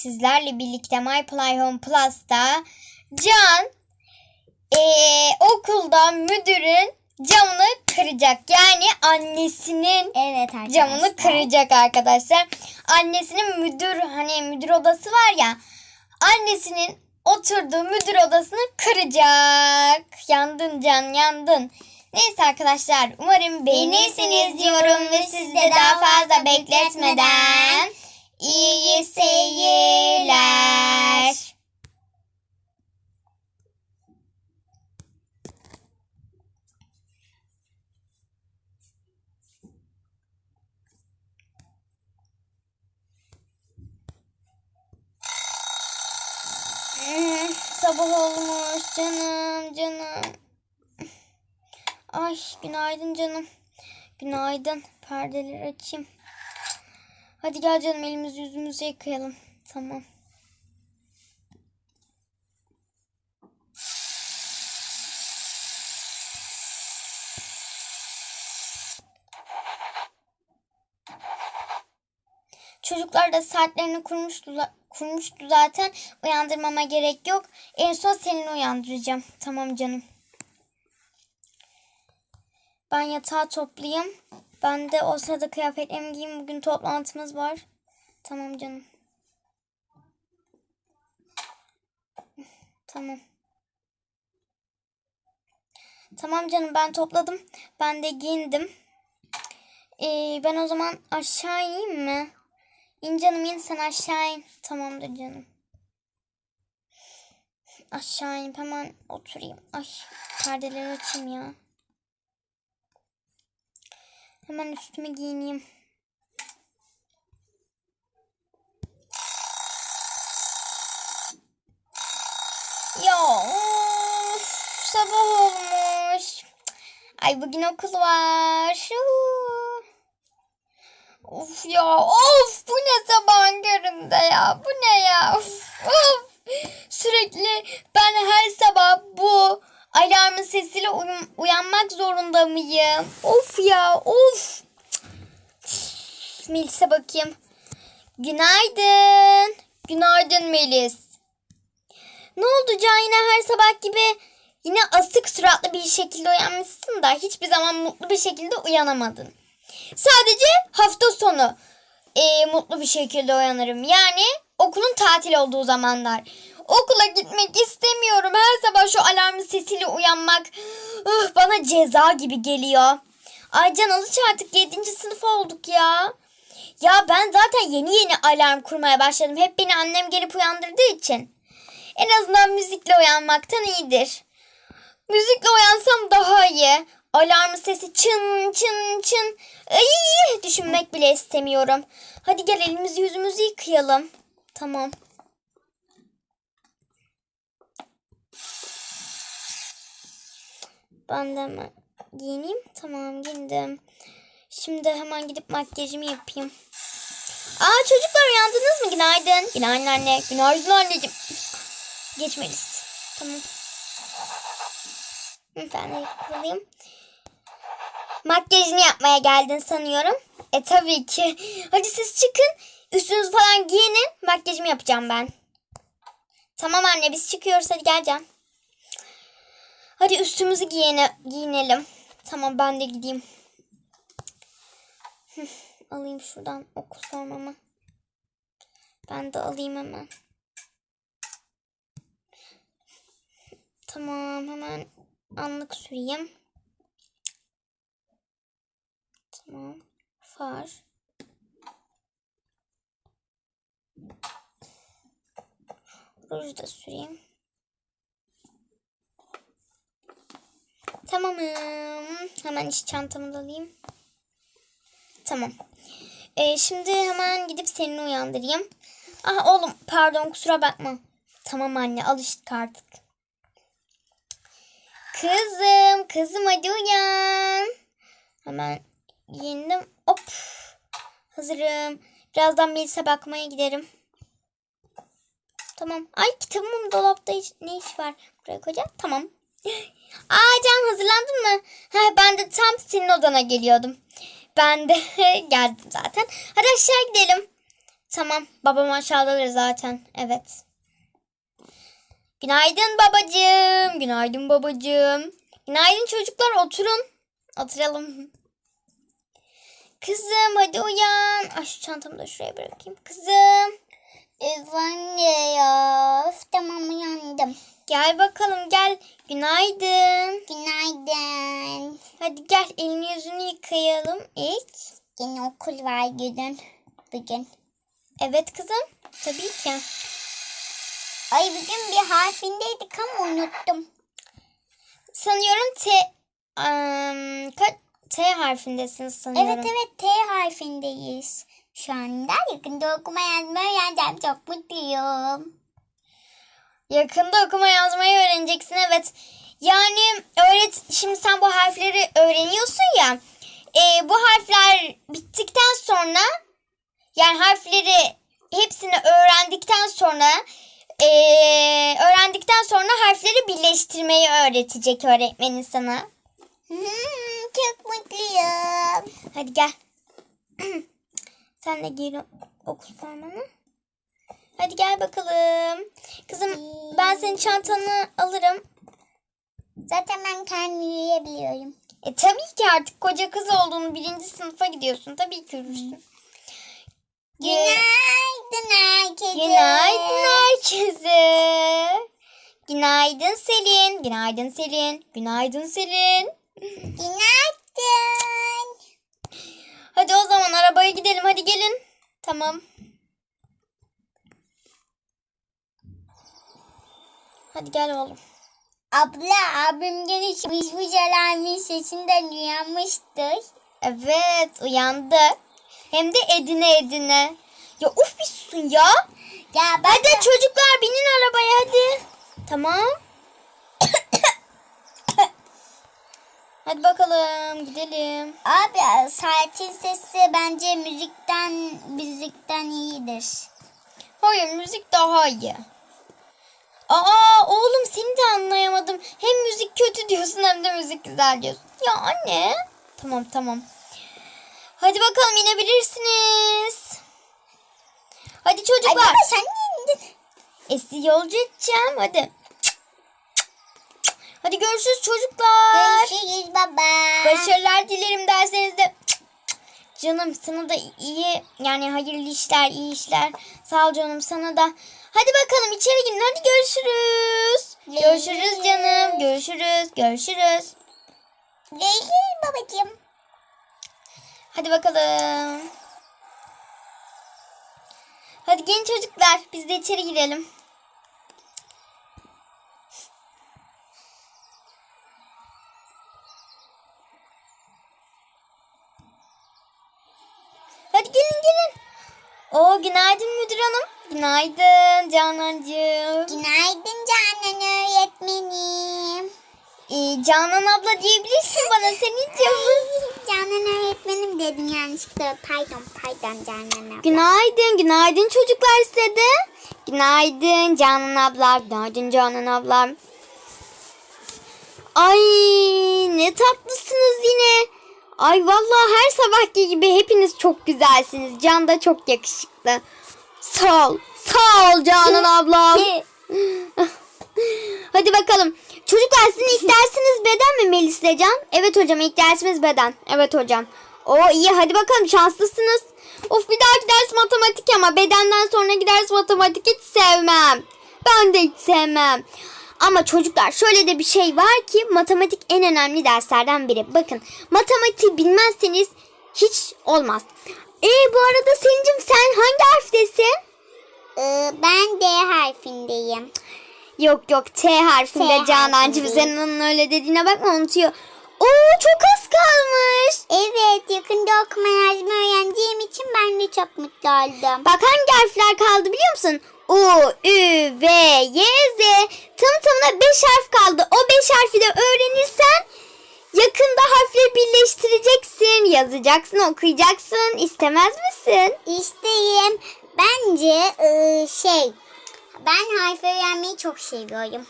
sizlerle birlikte My Play Home Plus'ta Can eee, okulda müdürün camını kıracak. Yani annesinin Evet arkadaşlar. camını kıracak arkadaşlar. Annesinin müdür hani müdür odası var ya. Annesinin oturduğu müdür odasını kıracak. Yandın Can yandın. Neyse arkadaşlar umarım beğenirsiniz diyorum ve siz de daha fazla bekletmeden iyi seyirler. Hmm, Sabah olmuş canım canım. Ay günaydın canım. Günaydın. Perdeleri açayım. Hadi gel canım elimizi yüzümüzü yıkayalım. Tamam. Çocuklar da saatlerini kurmuştu, kurmuştu zaten. Uyandırmama gerek yok. En son seni uyandıracağım. Tamam canım. Ben yatağı toplayayım. Ben de o sırada kıyafetlerimi giyeyim. Bugün toplantımız var. Tamam canım. Tamam. Tamam canım ben topladım. Ben de giyindim. Ee, ben o zaman aşağı ineyim mi? İn canım in sen aşağı in. Tamamdır canım. Aşağı inip hemen oturayım. Ay perdeleri açayım ya. Hemen üstümü giyineyim. Ya of, sabah olmuş. Ay bugün okul var. Of ya of bu ne sabahın köründe ya bu ne ya of, of. Sürekli ben her sabah bu alarmın sesiyle uyum- uyanmak zorunda mıyım? Of ya of. Melis'e bakayım. Günaydın. Günaydın Melis. Ne oldu Can yine her sabah gibi yine asık suratlı bir şekilde uyanmışsın da hiçbir zaman mutlu bir şekilde uyanamadın. Sadece hafta sonu e, mutlu bir şekilde uyanırım. Yani okulun tatil olduğu zamanlar. Okula gitmek istemiyorum. Her sabah şu alarmın sesiyle uyanmak ıh, bana ceza gibi geliyor. Aycan alış artık 7. sınıf olduk ya. Ya ben zaten yeni yeni alarm kurmaya başladım. Hep beni annem gelip uyandırdığı için. En azından müzikle uyanmaktan iyidir. Müzikle uyansam daha iyi. Alarmın sesi çın çın çın. Ay, düşünmek bile istemiyorum. Hadi gel elimizi yüzümüzü yıkayalım. Tamam. Ben de hemen giyineyim. Tamam giyindim. Şimdi hemen gidip makyajımı yapayım. Aa çocuklar uyandınız mı? Günaydın. Günaydın anne. Günaydın anneciğim. Geçmeliyiz. Tamam. Ben de. Makyajını yapmaya geldin sanıyorum. E tabii ki. Hadi siz çıkın. Üstünüzü falan giyinin. Makyajımı yapacağım ben. Tamam anne biz çıkıyoruz. Hadi gel. Hadi üstümüzü giyine, giyinelim. Tamam ben de gideyim. Alayım şuradan okul formamı. Ben de alayım hemen. Tamam hemen anlık süreyim. Tamam. Far. Ruj da süreyim. Tamamım. Hemen iş çantamı da alayım. Tamam. Ee, şimdi hemen gidip seni uyandırayım. Ah oğlum pardon kusura bakma. Tamam anne alıştık artık. Kızım, kızım hadi uyan. Hemen giyindim. Hop. Hazırım. Birazdan Melis'e bakmaya giderim. Tamam. Ay kitabımın dolapta hiç, ne iş var? Buraya koyacağım. Tamam. Aa Can hazırlandın mı? Ha, ben de tam senin odana geliyordum. Ben de geldim zaten. Hadi aşağı gidelim. Tamam. Babam aşağıdadır zaten. Evet. Günaydın babacığım. Günaydın babacığım. Günaydın çocuklar. Oturun. Oturalım. Kızım hadi uyan. Ay şu çantamı da şuraya bırakayım. Kızım. Anne ya. Öf, tamam uyandım. Gel bakalım gel. Günaydın. Günaydın. Hadi gel elini yüzünü yıkayalım ilk. Yine okul var bugün. Bugün. Evet kızım. Tabii ki. Ay bugün bir harfindeydik ama unuttum. Sanıyorum T Am, ka- T harfindesiniz sanıyorum. Evet evet T harfindeyiz. Şu anda yakında okuma yazma öğreneceğim. Çok mutluyum. Yakında okuma yazmayı öğreneceksin evet. Yani öğret şimdi sen bu harfleri öğreniyorsun ya. e, bu harfler bittikten sonra yani harfleri hepsini öğrendikten sonra e, öğrendikten sonra harfleri birleştirmeyi öğretecek öğretmenin sana. Hmm, çok mutluyum. Hadi gel. Sen de giy o- okul formanı. Hadi gel bakalım. Kızım ben senin çantanı alırım. Zaten ben kendim yürüyebiliyorum. E tabii ki artık koca kız olduğunu birinci sınıfa gidiyorsun. Tabii ki yürürsün. Günaydın herkese. Günaydın herkese. Günaydın Selin. Günaydın Selin. Günaydın Selin. Günaydın. Hadi o zaman arabaya gidelim. Hadi gelin. Tamam. Hadi gel oğlum. Abla abim gene çıkmış alarmın sesinden uyanmıştır. Evet uyandı. Hem de edine edine. Ya uf bir susun ya. Ya ben Hadi çocuklar binin arabaya hadi. Tamam. hadi bakalım gidelim. Abi saatin sesi bence müzikten müzikten iyidir. Hayır müzik daha iyi. Aa oğlum seni de anlayamadım. Hem müzik kötü diyorsun hem de müzik güzel diyorsun. Ya anne. Tamam tamam. Hadi bakalım inebilirsiniz. Hadi çocuklar. baba sen niye indin? E sizi yolcu edeceğim hadi. Hadi görüşürüz çocuklar. Görüşürüz baba. Başarılar dilerim dersenizde. Canım sana da iyi yani hayırlı işler, iyi işler. Sağ ol canım sana da. Hadi bakalım içeri girin. Hadi görüşürüz. Görüşürüz canım. Görüşürüz. Görüşürüz. Görüşürüz babacığım. Hadi bakalım. Hadi gelin çocuklar. Biz de içeri girelim. Hadi gelin gelin. Oo günaydın müdür hanım. Günaydın Canancığım. Günaydın Canan öğretmenim. Ee, Canan abla diyebilirsin bana Senin'cim. Canan öğretmenim dedim yanlışlıkla. Pardon pardon Canan abla. Günaydın, günaydın çocuklar size de. Günaydın Canan abla, günaydın Canan ablam. Ay ne tatlısınız yine. Ay vallahi her sabahki gibi hepiniz çok güzelsiniz. Can da çok yakışıklı. Sağ ol, sağ ol Canan ablam. Hadi bakalım. Çocuklar sizin ilk dersiniz beden mi Melis'le Can? Evet hocam ilk dersimiz beden. Evet hocam. O iyi hadi bakalım şanslısınız. Of bir dahaki ders matematik ama bedenden sonraki ders matematik hiç sevmem. Ben de hiç sevmem. Ama çocuklar şöyle de bir şey var ki matematik en önemli derslerden biri. Bakın matematiği bilmezseniz hiç olmaz. E bu arada Selin'cim sen hangi harftesin? Ee, ben D harfindeyim. Yok yok T harfinde harfinde. senin onun öyle dediğine bakma unutuyor. Oo çok az kalmış. Evet yakında okuma yazma öğreneceğim için ben de çok mutlu oldum. Bak hangi harfler kaldı biliyor musun? U, Ü, V, Y, Z. Tam tamına 5 harf kaldı. O 5 harfi de öğrenirsen yakında harfleri birleştireceksin, yazacaksın, okuyacaksın. İstemez misin? İsteyim. Bence e, şey ben harf öğrenmeyi çok seviyorum.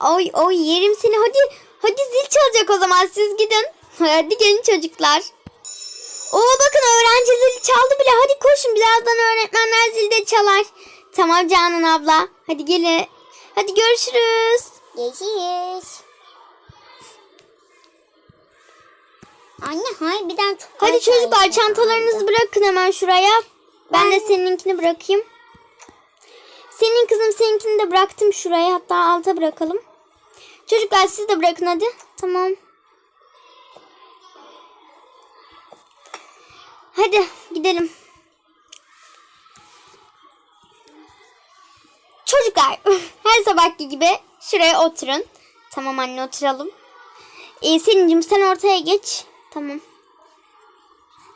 Oy oy yerim seni. Hadi hadi zil çalacak o zaman siz gidin. Hadi gelin çocuklar. Oo bakın öğrenci zili çaldı bile. Hadi koşun birazdan öğretmenler zili de çalar. Tamam Canan abla. Hadi gelin. Hadi görüşürüz. Görüşürüz. Anne harbiden çok Hadi çocuklar bir çantalarınızı bırakın hemen şuraya. Ben de seninkini bırakayım. Senin kızım seninkini de bıraktım şuraya. Hatta alta bırakalım. Çocuklar siz de bırakın hadi. Tamam. Hadi gidelim. Çocuklar her sabahki gibi şuraya oturun. Tamam anne oturalım. Ee, Selin'cim sen ortaya geç. Tamam.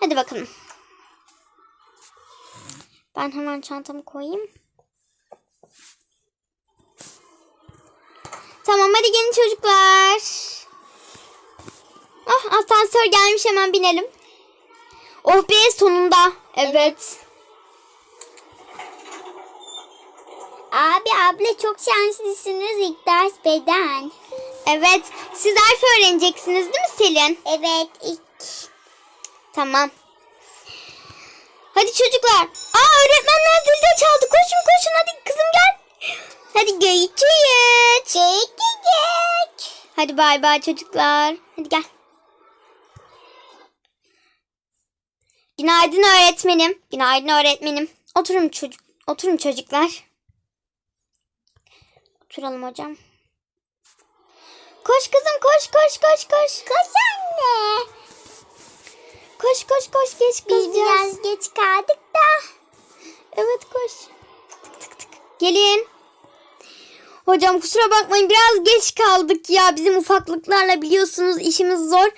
Hadi bakalım. Ben hemen çantamı koyayım. Tamam hadi gelin çocuklar. Ah asansör gelmiş hemen binelim. Oh be sonunda. Evet. Abi abla çok şanslısınız ilk ders beden. Evet. Siz harf öğreneceksiniz değil mi Selin? Evet ilk. Tamam. Hadi çocuklar. Aa öğretmenler zil de çaldı. Koşun koşun hadi kızım gel. Hadi görüşürüz. Çekecek. Hadi bay bay çocuklar. Hadi gel. Günaydın öğretmenim. Günaydın öğretmenim. Oturun çocuk. Oturun çocuklar. Oturalım hocam. Koş kızım koş koş koş koş. Koş anne. Koş koş koş geç Biz kalacağız. biraz geç kaldık da. Evet koş. Tık tık tık. Gelin. Hocam kusura bakmayın biraz geç kaldık ya. Bizim ufaklıklarla biliyorsunuz işimiz zor.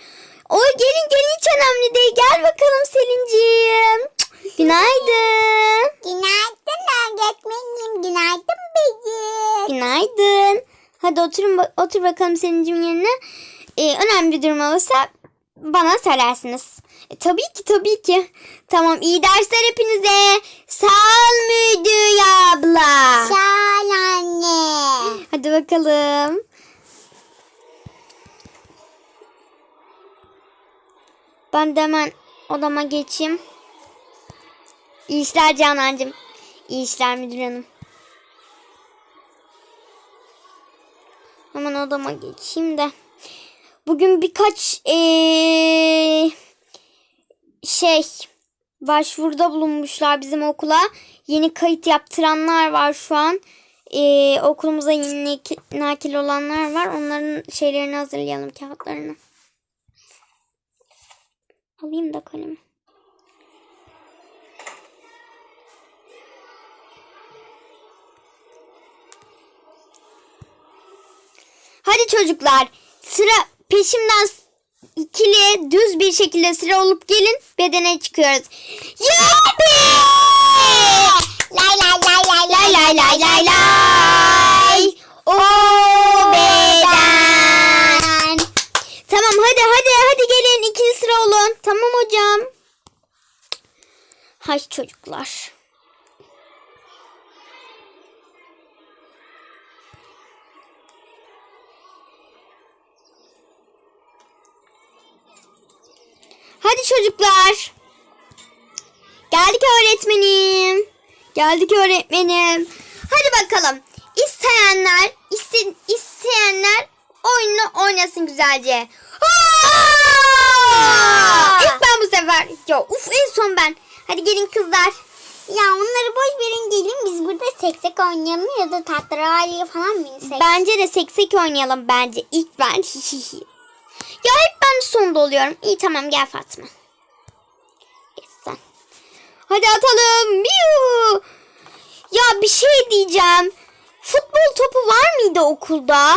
Oy gelin gelin hiç önemli değil. Gel bakalım Selin'ciğim. Günaydın. Günaydın öğretmenim. Günaydın benim. Günaydın. Hadi oturun otur bakalım Selin'ciğim yerine. Ee, önemli bir durum olursa bana söylersiniz. E, tabii ki tabii ki. Tamam iyi dersler hepinize. Sağ ol müdür abla. Sağ ol anne. Hadi bakalım. Ben de hemen odama geçeyim. İyi işler Canancığım. İyi işler müdür hanım. Hemen odama geçeyim de. Bugün birkaç eee, şey başvuruda bulunmuşlar bizim okula. Yeni kayıt yaptıranlar var şu an. Ee, okulumuza yeni nakil, olanlar var. Onların şeylerini hazırlayalım kağıtlarını. Alayım da kalemi. Hadi çocuklar sıra peşimden ikili düz bir şekilde sıra olup gelin bedene çıkıyoruz. Yuppi! Lay lay lay lay Lay lay lay lay lay. O beden. Tamam hadi hadi hadi gelin ikili sıra olun. Tamam hocam. Hay çocuklar. Hadi çocuklar. Geldik öğretmenim. Geldik öğretmenim. Hadi bakalım. İsteyenler, iste, isteyenler oyunu oynasın güzelce. Aa! İlk ben bu sefer. Ya uf en son ben. Hadi gelin kızlar. Ya onları boş verin gelin biz burada seksek oynayalım ya da tatlıyı falan mı? Bence de seksek oynayalım bence. İlk ben. Ya hep ben sonda oluyorum. İyi tamam gel Fatma. Geç sen. Hadi atalım. Miu. Ya bir şey diyeceğim. Futbol topu var mıydı okulda?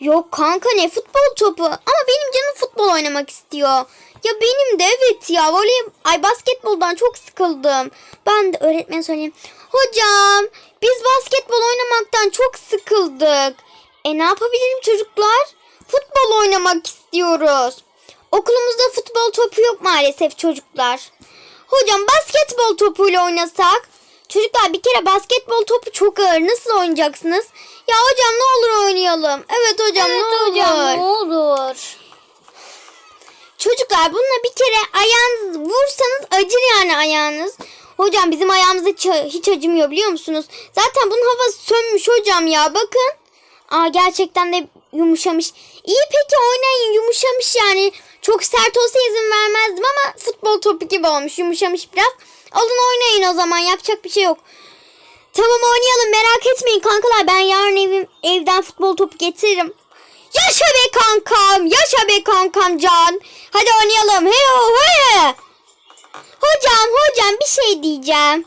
Yok kanka ne futbol topu. Ama benim canım futbol oynamak istiyor. Ya benim de evet ya. Voley, ay basketboldan çok sıkıldım. Ben de öğretmen söyleyeyim. Hocam biz basketbol oynamaktan çok sıkıldık. E ne yapabilirim çocuklar? Futbol oynamak istiyoruz. Okulumuzda futbol topu yok maalesef çocuklar. Hocam basketbol topuyla oynasak? Çocuklar bir kere basketbol topu çok ağır. Nasıl oynayacaksınız? Ya hocam ne olur oynayalım. Evet hocam ne olur. ne olur. Çocuklar bununla bir kere ayağınızı vursanız yani ayağınız. Hocam bizim ayağımıza hiç- hiç acımıyor biliyor musunuz? Zaten bunun havası sönmüş hocam ya bakın. Aa gerçekten de yumuşamış. İyi peki oynayın yumuşamış yani. Çok sert olsa izin vermezdim ama futbol topu gibi olmuş yumuşamış biraz. Alın oynayın o zaman yapacak bir şey yok. Tamam oynayalım merak etmeyin kankalar ben yarın evim, evden futbol topu getiririm. Yaşa be kankam yaşa be kankam can. Hadi oynayalım hey ho hey. Hocam hocam bir şey diyeceğim.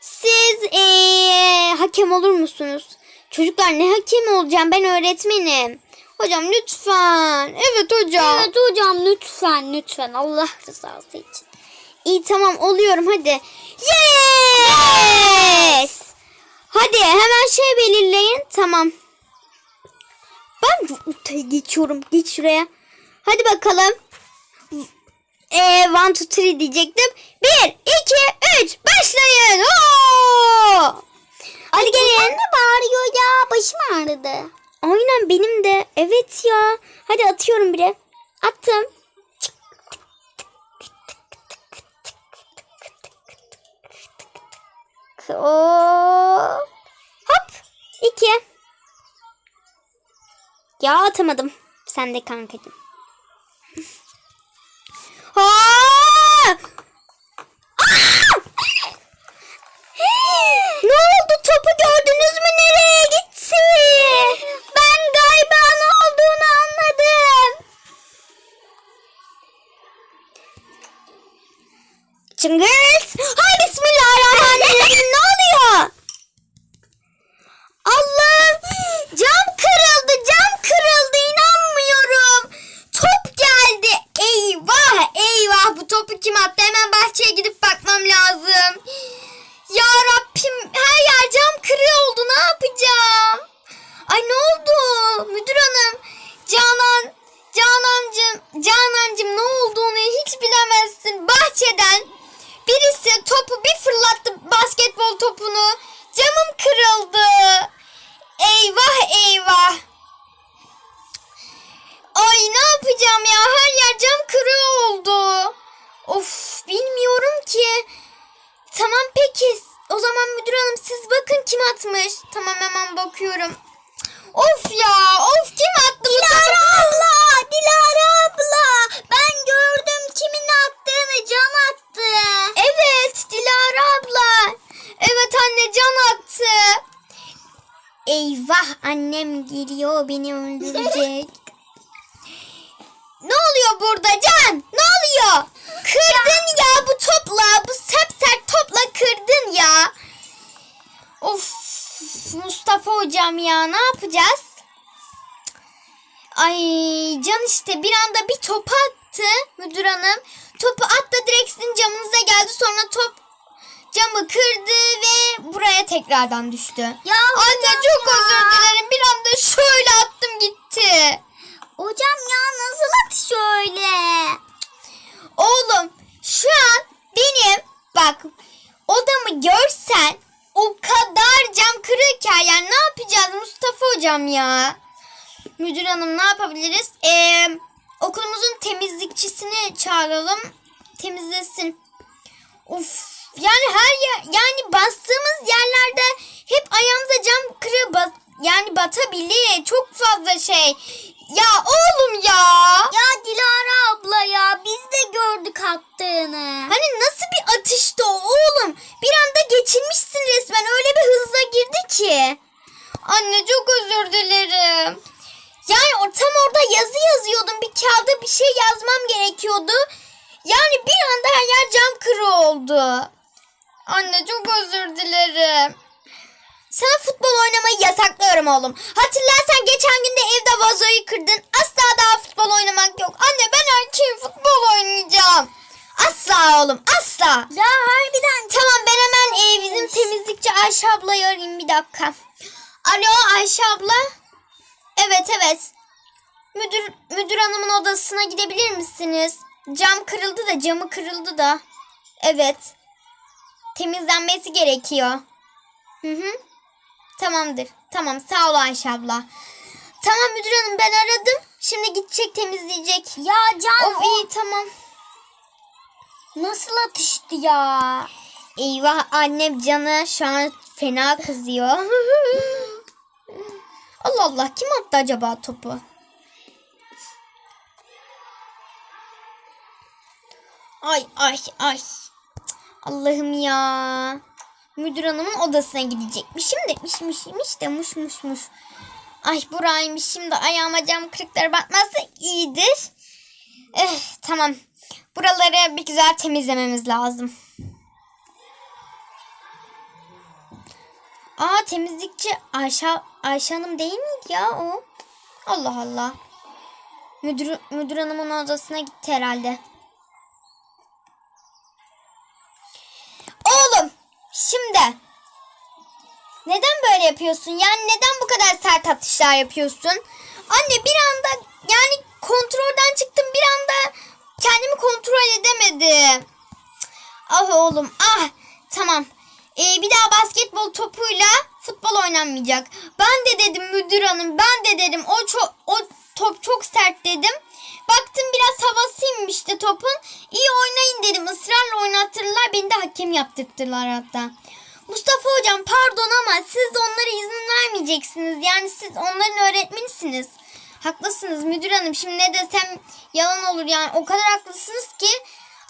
Siz eee, hakem olur musunuz? Çocuklar ne hakem olacağım ben öğretmenim. Hocam lütfen. Evet hocam. Evet hocam lütfen lütfen Allah rızası için. İyi tamam oluyorum hadi. Yes! Hadi hemen şey belirleyin. Tamam. Ben bu ortaya geçiyorum. Geç şuraya. Hadi bakalım. Ee, one, two, three diyecektim. Bir, iki, üç. Başlayın. Oo! Hadi gelin. Ne bağırıyor ya başım ağrıdı. Aynen benim de. Evet ya. Hadi atıyorum bile. Attım. Oo. Hop. İki. Ya atamadım. Sen de kankacığım. Ha! Aa! Ne oldu? Topu gördünüz mü? Nereye gitti? Ben galiba ne olduğunu anladım. Çıngırt. Hocam ya ne yapacağız? Ay Can işte bir anda bir top attı müdür hanım. Topu attı direkt sizin camınıza geldi sonra top camı kırdı ve buraya tekrardan düştü. Ya Anne çok ya. özür dilerim bir anda şöyle attım gitti. Hocam ya nasıl at şöyle? Oğlum şu an benim bak odamı görsen o kadar cam kırıkken yani ne yapacağız Mustafa hocam ya? Müdür hanım ne yapabiliriz? Ee, okulumuzun temizlikçisini çağıralım temizlesin. Of yani her yer yani bastığımız yerlerde hep ayağımıza cam kırığı bas- yani batabilir. Çok fazla şey. Ya oğlum ya. Ya Dilara abla ya biz de gördük attığını. Hani nasıl bir atıştı o oğlum? Bir anda geçirmişsin resmen. Öyle bir hızla girdi ki. Anne çok özür dilerim. Yani o- tam orada yazı yazıyordum. Bir kağıda bir şey yazmam gerekiyordu. Yani bir anda her yer cam kırı oldu. Anne çok özür dilerim. Sana futbol oynamayı yasaklıyorum oğlum. Hatırlarsan geçen gün de evde vazoyu kırdın. Asla daha futbol oynamak yok. Anne ben erkeğim futbol oynayacağım. Asla oğlum asla. Ya harbiden Tamam ben hemen e, bizim temizlikçi Ayşe ablayı arayayım bir dakika. Alo Ayşe abla. Evet evet. Müdür müdür hanımın odasına gidebilir misiniz? Cam kırıldı da camı kırıldı da. Evet. Temizlenmesi gerekiyor. Hı hı. Tamamdır. Tamam sağ ol Ayşe abla. Tamam müdür hanım ben aradım. Şimdi gidecek temizleyecek. ya Can Of iyi tamam. Nasıl atıştı ya? Eyvah annem canı şu an fena kızıyor. Allah Allah kim attı acaba topu? Ay ay ay. Allah'ım ya. Müdür hanımın odasına gidecekmişim de miş miş miş de muş muş muş. Ay buraymış şimdi ayağıma cam kırıkları batmazsa iyidir. Eh, tamam. Buraları bir güzel temizlememiz lazım. Aa temizlikçi Ayşe, Ayşe Hanım değil miydi ya o? Allah Allah. Müdür, müdür hanımın odasına gitti herhalde. Oğlum şimdi neden böyle yapıyorsun? Yani neden bu kadar sert atışlar yapıyorsun? Anne bir anda yani kontrolden çıktım bir anda kendimi kontrol edemedim. Ah oğlum ah tamam. Ee, bir daha basketbol topuyla futbol oynanmayacak. Ben de dedim müdür hanım ben de dedim o çok o top çok sert dedim. Baktım biraz havasıymış işte topun. İyi oynayın dedim. Israrla oynatırlar. Beni de hakem yaptırttılar hatta. Mustafa hocam pardon ama siz de onlara izin vermeyeceksiniz. Yani siz onların öğretmenisiniz. Haklısınız müdür hanım. Şimdi ne desem yalan olur yani. O kadar haklısınız ki.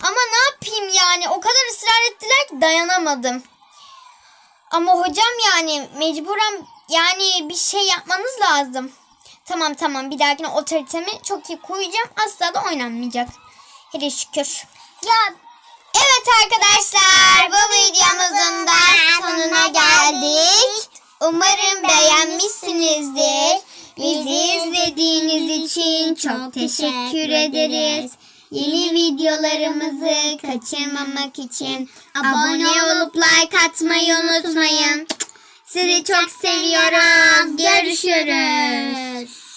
Ama ne yapayım yani? O kadar ısrar ettiler ki dayanamadım. Ama hocam yani mecburen yani bir şey yapmanız lazım. Tamam tamam bir dahakine otoritemi çok iyi koyacağım. Asla da oynanmayacak. Hele şükür. Ya Evet arkadaşlar bu videomuzun da sonuna geldik. Umarım beğenmişsinizdir. Bizi izlediğiniz için çok teşekkür ederiz. Yeni videolarımızı kaçırmamak için abone olup like atmayı unutmayın. Sizi çok seviyoruz. Görüşürüz.